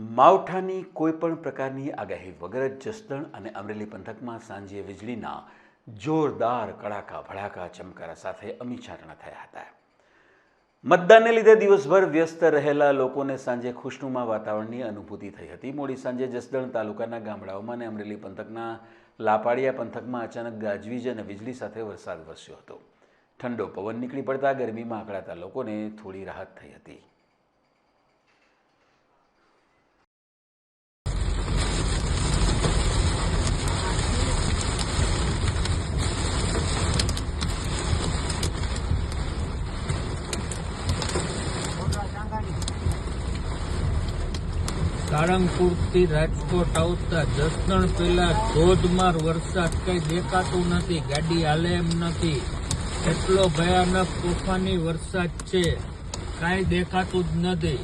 માવઠાની કોઈ પણ પ્રકારની આગાહી વગર જ જસદણ અને અમરેલી પંથકમાં સાંજે વીજળીના જોરદાર કડાકા, ભડાકા, ચમકારા સાથે અમીછાટણા થયા હતા. મતદાનને લીધે દિવસભર વ્યસ્ત રહેલા લોકોને સાંજે ખુશનુમા વાતાવરણની અનુભૂતિ થઈ હતી. મોડી સાંજે જસદણ તાલુકાના ગામડાઓમાં અને અમરેલી પંથકના લાપાડિયા પંથકમાં અચાનક ગાજવીજ અને વીજળી સાથે વરસાદ વરસ્યો હતો. ઠંડો પવન નીકળી પડતા ગરમીમાં આકળાતા લોકોને થોડી રાહત થઈ હતી. સાળંગપુરથી રાજકોટ આવતા જસદણ પહેલા ધોધમાર વરસાદ કઈ દેખાતું નથી, ગાડી હાલે એમ નથી. એટલો ભયાનક તોફાની વરસાદ છે. કાંઈ દેખાતું જ નથી.